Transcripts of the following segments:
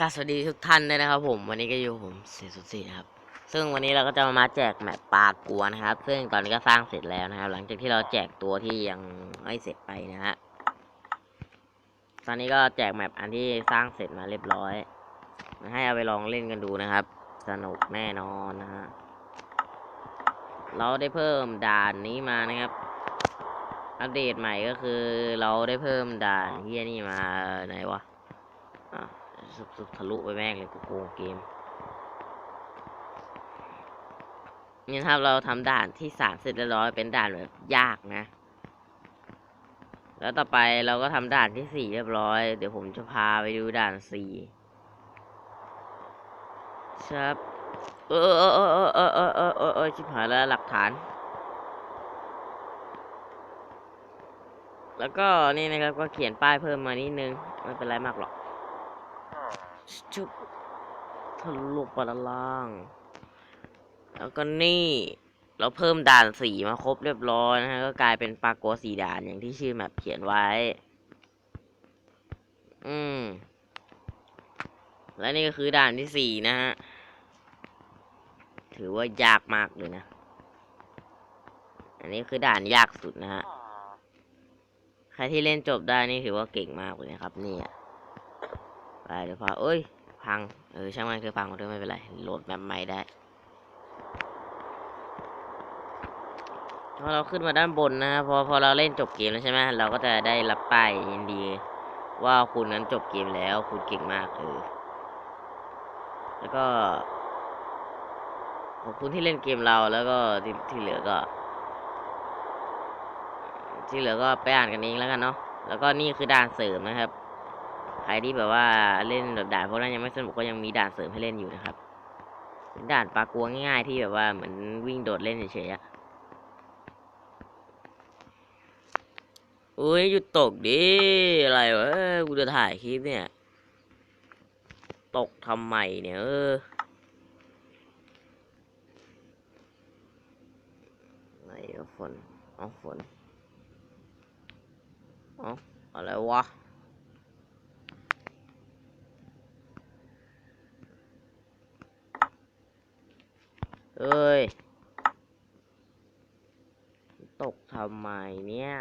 กาสวัสดีทุกท่านด้วยนะครับ ผมวันนี้ก็อยู่ผมสียสุดสีนะครับ ซึ่งวันนี้เราก็จะมาแจกแมปปลากัวนะครับ ซึ่งตอนนี้ก็สร้างเสร็จแล้วนะครับ หลังจากที่เราแจกตัวที่ยังไม่เสร็จไปนะฮะตอนนี้ก็แจกแมปอันที่สร้างเสร็จมาเรียบร้อยมาให้เอาไปลองเล่นกันดูนะครับ สนุกแน่นอนนะฮะเราได้เพิ่มด่านนี้มานะครับ อัปเดตใหม่ก็คือ เราได้เพิ่มด่านเฮียนี่มาไหนวะอะ สุกสุกทะลุไปแม่งเลยกูโกงเกมนี่ครับเราทำด่านที่สามเสร็จเรียบร้อยเป็นด่านแบบยากนะ แล้วต่อไปเราก็ทำด่านที่สี่เรียบร้อย เดี๋ยวผมจะพาไปดูด่านสี่ครับเออเออเออเออเออเออเออเออชิบหายแล้วหลักฐาน แล้วก็นี่นะครับก็เขียนป้ายเพิ่มมานิดนึงไม่เป็นไรมากหรอก ชุบทะลุไปด้านล่าง แล้วก็นี่ เราเพิ่มด่านสีมาครบเรียบร้อยนะฮะ ก็กลายเป็นปลาโกสีด่านอย่างที่ชื่อแมปเขียนไว้ อืม และนี่ก็คือด่านที่สี่นะฮะ ถือว่ายากมากเลยนะ อันนี้คือด่านยากสุดนะฮะ ใครที่เล่นจบได้นี่ถือว่าเก่งมากเลยนะครับเนี่ยไป เดี๋ยวพอเอ้ย พัง เออ ช่างมันคือพังมาด้วยไม่เป็นไร โหลดแมปใหม่ได้พอเราขึ้นมาด้านบนนะพอพอเราเล่นจบเกมแล้วใช่ไหมเราก็จะได้รับป้ายยินดี ว่าคุณนั้นจบเกมแล้วคุณเก่งมากเออแล้วก็ขอบคุณที่เล่นเกมเราแล้วก็ที่ที่เหลือก็ ที่เหลือก็ไปอ่านกันเองแล้วกันเนาะแล้วก็นี่คือด่านเสริมนะครับ ใครที่แบบว่าเล่นแบบด่านพวกนั้นยังไม่สนุกก็ยังมีด่านเสริมให้เล่นอยู่นะครับเป็นด่านปลากลัวง่ายๆที่แบบว่าเหมือนวิ่งโดดเล่นเฉยๆอะอุ้ยหยุดตกดิ อะไรวะกูจะถ่ายคลิปเนี่ย ตกทำไมเนี่ยเออไหนอะฝนอ๋อฝนเอ้าอะไรวะ เอ้ย ตกทำไมเนี่ย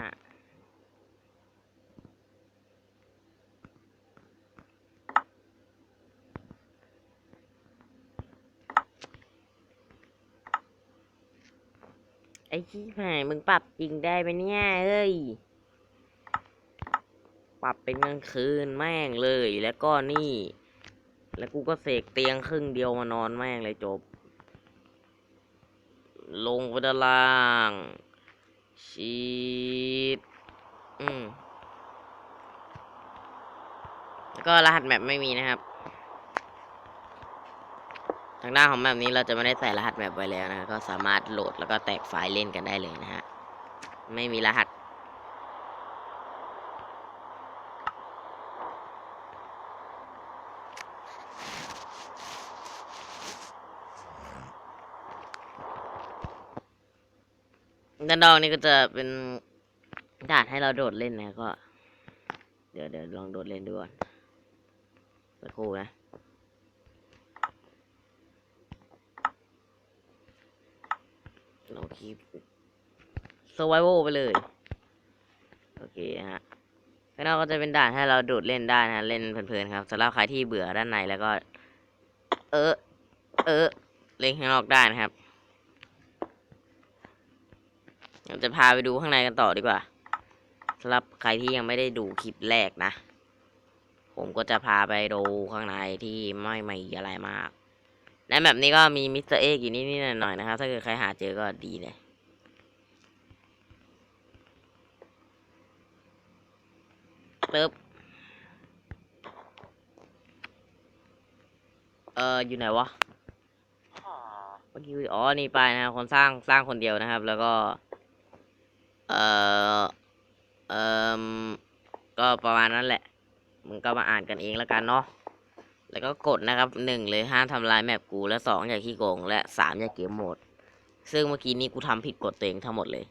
ไอ้ชี้หายมึงปรับจริงได้ไหมเนี่ยเอ้ย ปรับเป็นกลางคืนแม่งเลย แล้วก็นี่ แล้วกูก็เสกเตียงครึ่งเดียวมานอนแม่งเลยจบ ลงไปด้านล่างชีดอืมแล้วก็รหัสแมปไม่มีนะครับ ทางหน้าของแมปนี้เราจะไม่ได้ใส่รหัสแมปไว้แล้วนะก็สามารถโหลดแล้วก็แตกไฟล์เล่นกันได้เลยนะฮะ ไม่มีรหัส ด้านนอกนี่ก็จะเป็นด่านให้เราโดดเล่นนะก็ เดี๋ยวเดี๋ยวลองโดดเล่นดูก่อนสักครู่นะเราคลิป survival ไปเลย โอเคฮะข้างนอกก็จะเป็นด่านให้เราโดดเล่นได้นะเล่นเพลินๆครับสำหรับใครที่เบื่อด้านในแล้วก็ เออ เออ เล่นข้างนอกได้นะครับ เราจะพาไปดูข้างในกันต่อดีกว่าสำหรับใครที่ยังไม่ได้ดูคลิปแรกนะ ผมก็จะพาไปดูข้างในที่ไม่มีอะไรมาก และแบบนี้ก็มีมิสเตอร์เอ็กอยู่นิดๆหน่อยๆนะครับ ถ้าเกิดใครหาเจอก็ดีเลยตึ๊บเอออยู่ไหนวะ เมื่อกี้ อ๋อ นี่ไปนะครับ คนสร้าง สร้างคนเดียวนะครับ แล้วก็ เออเออก็ประมาณนั้นแหละ มึงก็มาอ่านกันเองแล้วกันเนาะ แล้วก็กดนะครับหนึ่งเลยห้ามทำลายแมปกู และสองอย่าขี้โกง และสามอย่าเกมโหมด ซึ่งเมื่อกี้นี้กูทำผิดกฎตัวเองทั้งหมดเลย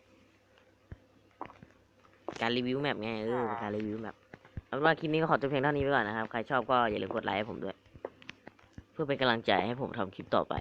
การรีวิวแมปไงเออการรีวิวแมปเอาเป็นว่าคลิปนี้ก็ขอจบเพียงเท่านี้ไปก่อนนะครับ ใครชอบก็อย่าลืมกดไลค์ให้ผมด้วย เพื่อเป็นกำลังใจให้ผมทำคลิปต่อไป